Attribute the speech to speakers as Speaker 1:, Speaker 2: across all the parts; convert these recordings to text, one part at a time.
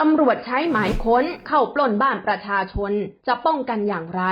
Speaker 1: ตำรวจใช้หมายค้นเข้าปล้นบ้านประชาชน จะป้องกันอย่างไร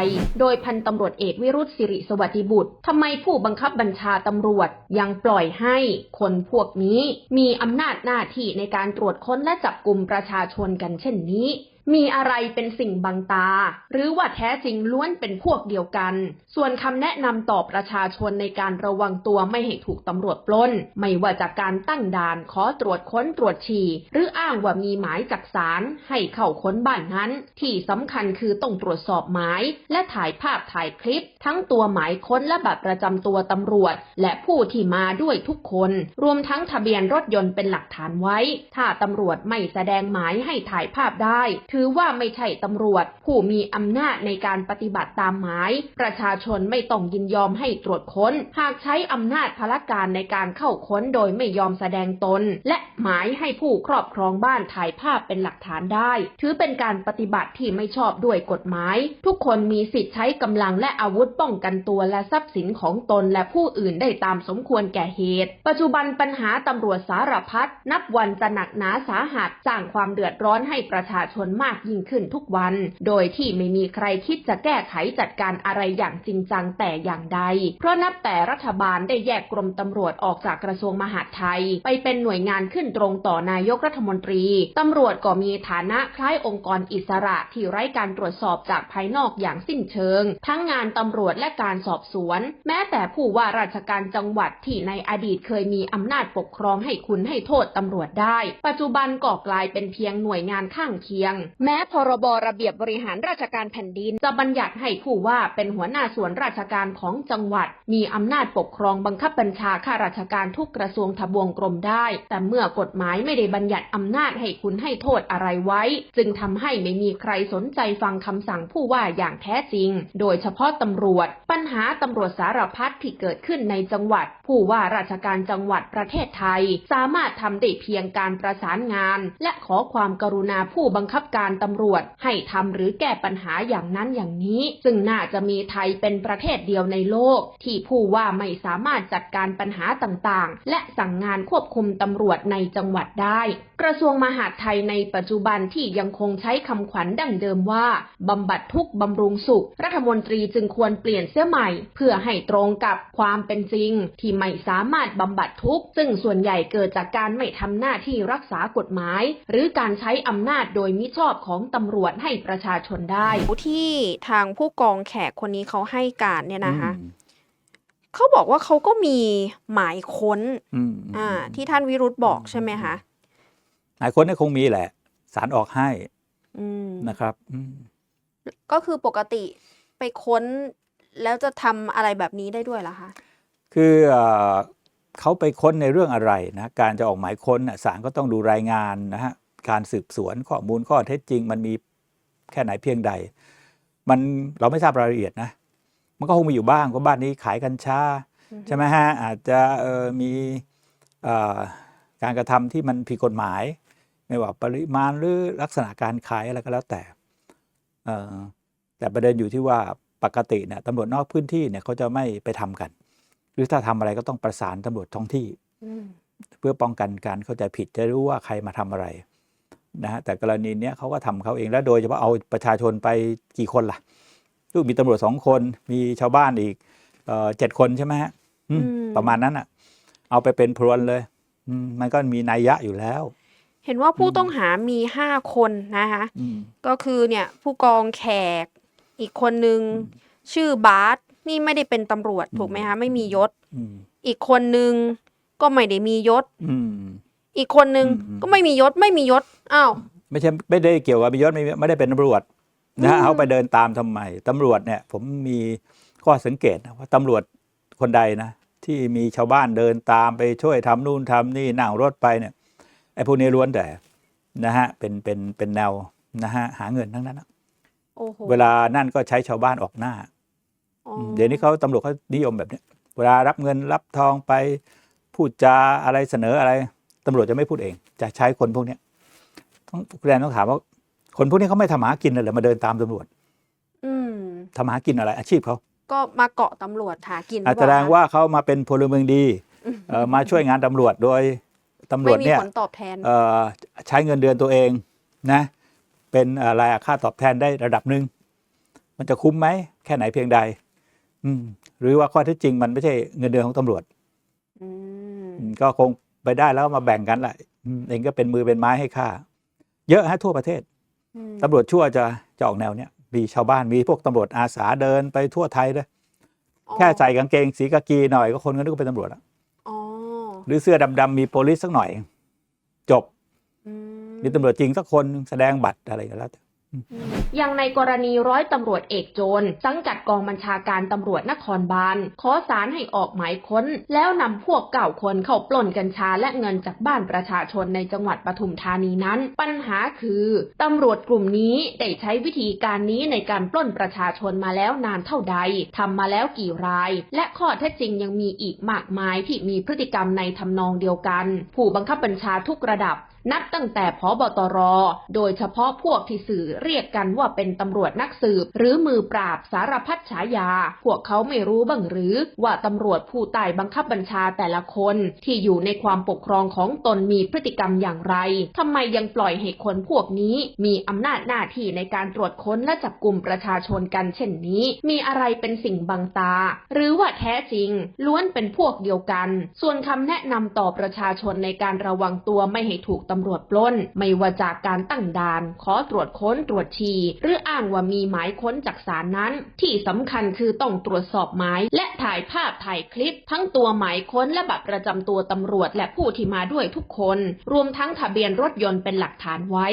Speaker 1: โดยพันตำรวจเอกวิรุธสิริสวัสดิบุตรทำไมผู้บังคับบัญชาตำรวจยังปล่อยให้คนพวกนี้มีอำนาจหน้าที่ในการตรวจค้นและจับกลุ่มประชาชนกันเช่นนี้ มีอะไรเป็นสิ่งบังตา หรือว่าแท้จริงล้วนเป็นพวกเดียวกัน ส่วนคำแนะนำต่อประชาชนในการระวังตัวไม่ให้ถูกตำรวจปล้น ไม่ว่าจากการตั้งด่านขอตรวจค้นตรวจฉี่ หรืออ้างว่ามีหมายจากศาลให้เข้าค้นบ้านนั้น ที่สำคัญคือต้องตรวจสอบหมาย และถ่ายภาพถ่ายคลิป ทั้งตัวหมายค้นและบัตรประจำตัวตำรวจ และผู้ที่มาด้วยทุกคน รวมทั้งทะเบียนรถยนต์เป็นหลักฐานไว้ ถ้าตำรวจไม่แสดงหมายให้ถ่ายภาพได้ถือว่าไม่ใช่ตำรวจ ผู้มีอำนาจในการปฏิบัติตามหมาย ประชาชนไม่ต้องยินยอมให้ตรวจค้น หากใช้อำนาจพละการในการเข้าค้นโดยไม่ยอมแสดงตน และหมายให้ผู้ครอบครองบ้านถ่ายภาพเป็นหลักฐานได้ ถือเป็นการปฏิบัติที่ไม่ชอบด้วยกฎหมาย ทุกคนมีสิทธิ์ใช้กำลังและอาวุธป้องกันตัวและทรัพย์สินของตนและผู้อื่นได้ตามสมควรแก่เหตุ ปัจจุบันปัญหาตำรวจสารพัดนับวันจะหนักหนาสาหัสสร้างความเดือดร้อนให้ประชาชนมากยิ่งขึ้นทุกวัน โดยที่ไม่มีใครคิดจะแก้ไขจัดการอะไรอย่างจริงจังแต่อย่างใด เพราะนับแต่รัฐบาลได้แยกกรมตำรวจออกจากกระทรวงมหาดไทย ไปเป็นหน่วยงานขึ้นตรงต่อนายกรัฐมนตรี ตำรวจก็มีฐานะคล้ายองค์กรอิสระที่ไร้การตรวจสอบจากภายนอกอย่างสิ้นเชิง ทั้งงานตำรวจและการสอบสวน แม้แต่ผู้ว่าราชการจังหวัดที่ในอดีตเคยมีอำนาจปกครองให้คุณให้โทษตำรวจได้ ปัจจุบันก็กลายเป็นเพียงหน่วยงานข้างเคียงแม้พรบระเบียบบริหารราชการแผ่นดิน จะบัญญัติให้ผู้ว่าเป็นหัวหน้าส่วนราชการของจังหวัด มีอำนาจปกครองบังคับบัญชาข้าราชการทุกกระทรวงทบวงกรมได้ แต่เมื่อกฎหมายไม่ได้บัญญัติอำนาจให้คุณให้โทษอะไรไว้ จึงทำให้ไม่มีใครสนใจฟังคำสั่งผู้ว่าอย่างแท้จริง โดยเฉพาะตำรวจ ปัญหาตำรวจสารพัดที่เกิดขึ้นในจังหวัด ผู้ว่าราชการจังหวัดประเทศไทย สามารถทำได้เพียงการประสานงาน และขอความกรุณาผู้บังคับการการตำรวจให้ทำหรือแก้ปัญหาอย่างนั้นอย่างนี้ ซึ่งน่าจะมีไทยเป็นประเทศเดียวในโลก ที่ผู้ว่าไม่สามารถจัดการปัญหาต่างๆ และสั่งงานควบคุมตำรวจในจังหวัดได้ กระทรวงมหาดไทยในปัจจุบันที่ยังคงใช้คำขวัญดั้งเดิมว่าบำบัดทุกบำรุงสุข รัฐมนตรีจึงควรเปลี่ยนเสื้อใหม่ เพื่อให้ตรงกับความเป็นจริง ที่ไม่สามารถบำบัดทุกซึ่งส่วนใหญ่เกิดจากการไม่ทำหน้าที่รักษากฎหมาย หรือการใช้อำนาจโดยมิชอบของตำรวจให้ประชาชนได้
Speaker 2: ที่ทางผู้กองแขกคนนี้เขาให้การเนี่ยนะคะ
Speaker 3: อืม
Speaker 2: เขาบอกว่าเขาก็มีหมายค้น
Speaker 3: อืม
Speaker 2: อ่า ที่ท่านวิรุธบอกใช่ไหมคะ
Speaker 3: หลายคนเนี่ยคงมีแหละสารออกให้
Speaker 2: อืม
Speaker 3: นะครับอืม
Speaker 2: ก็คือปกติไปค้นแล้วจะทำอะไรแบบนี้ได้ด้วยเหรอคะ
Speaker 3: คือเอ่อเขาไปค้นในเรื่องอะไรนะ การจะออกหมายค้นน่ะศาลก็ต้องดูรายงานนะฮะ การสืบสวนข้อมูลข้อเท็จจริง มันมีแค่ไหนเพียงใด มันเราไม่ทราบรายละเอียดนะ มันก็คงมีอยู่บ้างว่าบ้านนี้ขายกัญชา
Speaker 2: อือฮึ
Speaker 3: ใช่ไหมฮะอาจจะเอ่อมีเอ่อการกระทำที่มันผิดกฎหมาย ไม่ว่าปริมาณหรือลักษณะการขายอะไรก็แล้วแต่เอ่อแต่ประเด็นอยู่ที่ว่าปกติเนี่ยตำรวจนอกพื้นที่เนี่ยเขาจะไม่ไปทำกัน หรือถ้าทำอะไรก็ต้องประสานตำรวจท้องที่
Speaker 2: อืม
Speaker 3: เพื่อป้องกันการเข้าใจผิดจะรู้ว่าใครมาทำอะไร นะฮะแต่กรณีเนี้ยเขาก็ทำเขาเองแล้วโดยเฉพาะเอาประชาชนไปกี่คนล่ะลูกมีตำรวจสองคนมีชาวบ้านอีกเอ่อเจ็ดคนใช่ไหมฮะอืมประมาณนั้นอะ เอาไปเป็นพรวนเลยอืมมันก็มีนัยยะอยู่แล้ว
Speaker 2: เห็นว่าผู้ต้องหามีห้าคนนะคะ
Speaker 3: อืม
Speaker 2: ก็คือเนี่ย ผู้กองแขก อีกคนนึงชื่อบาสนี่ไม่ได้เป็นตำรวจถูกไหมคะไม่มียศ
Speaker 3: อืม
Speaker 2: อีกคนนึงก็ไม่ได้มียศ
Speaker 3: อืม
Speaker 2: อีกคนนึง
Speaker 3: อืม
Speaker 2: ก็ไม่มียศไม่มียศ อ้าว
Speaker 3: ไม่ใช่ไม่ได้เกี่ยวกับยศไม่ไม่ได้เป็นตำรวจนะฮะ
Speaker 2: อืม
Speaker 3: เขาไปเดินตามทำไมตำรวจเนี่ย ผมมีข้อสังเกตนะว่าตำรวจคนใดนะ ที่มีชาวบ้านเดินตามไปช่วยทำนู่นทำนี่นั่งรถไปเนี่ยไอ้พวกนี้ล้วนแต่นะฮะเป็นเป็นเป็นแนวนะฮะหาเงินทั้งนั้นนะ
Speaker 2: โอ้โห
Speaker 3: เวลานั่นก็ใช้ชาวบ้านออกหน้า
Speaker 2: อ๋อ
Speaker 3: เดี๋ยวนี้เขาตำรวจเขานิยมแบบเนี้ยเวลารับเงินรับทองไปพูดจาอะไรเสนออะไรตำรวจจะไม่พูดเอง จะใช้คนพวกเนี้ ยต้องแรนต้องถามว่า คนพวกนี้เขาไม่ทำหากินเลยเหรอมาเดินตามตำรวจ
Speaker 2: อืม
Speaker 3: ทำหากินอะไรอาชีพเขา
Speaker 2: ก็มาเกาะตำรวจหากินหรื
Speaker 3: อาจ
Speaker 2: เป
Speaker 3: แส
Speaker 2: ล่
Speaker 3: ดงว่าเขามาเป็นพลเมืองดีเอ่อมาช่วยงานตำรวจโดยตำรว
Speaker 2: ไม่
Speaker 3: จ
Speaker 2: มี
Speaker 3: เนี่ย
Speaker 2: ผลตอบแทน
Speaker 3: เอ่อใช้เงินเดือนตัวเองนะเป็นอะไรอะค่าตอบแทนได้ระดับหนึ่งมันจะคุ้มไหมแค่ไหนเพียงใด อืมหรือว่าข้อเท็จจริงมันไม่ใช่เงินเดือนของตำรวจ
Speaker 2: อืม
Speaker 3: อืมก็คงไปได้แล้วก็มาแบ่งกันแหละอืมเองก็เป็นมือเป็นไม้ให้ค่า เยอะฮะทั่วประเทศ
Speaker 2: อืม
Speaker 3: ตำรวจชั่วจะจะออกแนวเนี้ยมีชาวบ้านมีพวกตำรวจอาสาเดินไปทั่วไทยเลยแค่ใส่กางเกงสีกากีหน่อยก็คนก็นึกว่าเป็นตำรวจแล้ว
Speaker 2: อ๋อ
Speaker 3: หรือเสื้อดำๆมีโพลิสสักหน่อย จบ
Speaker 2: อืม
Speaker 3: มีตำรวจจริงสักคนแสดงบัตรอะไรก็แล้วแต่
Speaker 1: อย่างในกรณีร้อยตำรวจเอกโจรสังกัดกองบัญชาการตำรวจนครบาลขอสารให้ออกหมายค้น แล้วนำพวกเก่าคนเข้าปล้นกัญชาและเงินจากบ้านประชาชนในจังหวัดปทุมธานีนั้น ปัญหาคือตำรวจกลุ่มนี้ได้ใช้วิธีการนี้ในการปล้นประชาชนมาแล้วนานเท่าใดทำมาแล้วกี่ราย และข้อเท็จจริงยังมีอีกมากมายที่มีพฤติกรรมในทำนองเดียวกัน ผู้บังคับบัญชาทุกระดับนับตั้งแต่พบตร โดยเฉพาะพวกที่สื่อเรียกกันว่าเป็นตำรวจนักสืบ หรือมือปราบสารพัดฉายา พวกเขาไม่รู้บ้างหรือ ว่าตำรวจผู้ใต้บังคับบัญชาแต่ละคนที่อยู่ในความปกครองของตนมีพฤติกรรมอย่างไรทำไมยังปล่อยให้คนพวกนี้ มีอำนาจหน้าที่ในการตรวจค้นและจับกลุ่มประชาชนกันเช่นนี้ มีอะไรเป็นสิ่งบังตา หรือว่าแท้จริง ล้วนเป็นพวกเดียวกัน ส่วนคำแนะนำต่อประชาชนในการระวังตัวไม่ให้ถูกตำรวจปล้น ไม่ว่าจากการตั้งด่าน ขอตรวจค้นตรวจฉี่หรืออ้างว่ามีหมายค้นจากศาลนั้น ที่สำคัญคือต้องตรวจสอบหมายและถ่ายภาพถ่ายคลิป ทั้งตัวหมายค้นและบัตรประจำตัวตำรวจและผู้ที่มาด้วยทุกคน รวมทั้งทะเบียนรถยนต์เป็นหลักฐานไว้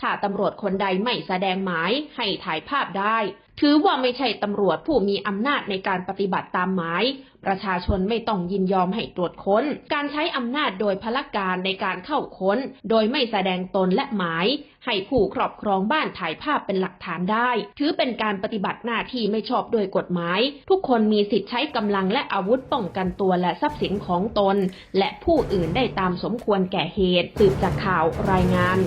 Speaker 1: ถ้าตำรวจคนใดไม่แสดงหมายให้ถ่ายภาพได้ ถือว่าไม่ใช่ตำรวจผู้มีอำนาจในการปฏิบัติตามหมาย ประชาชนไม่ต้องยินยอมให้ตรวจค้น การใช้อำนาจโดยพละการในการเข้าค้น โดยไม่แสดงตนและหมาย ให้ผู้ครอบครองบ้านถ่ายภาพเป็นหลักฐานได้ ถือเป็นการปฏิบัติหน้าที่ไม่ชอบโดยกฎหมาย ทุกคนมีสิทธิ์ใช้กำลังและอาวุธป้องกันตัวและทรัพย์สินของตน และผู้อื่นได้ตามสมควรแก่เหตุสืบจากข่าวรายงาน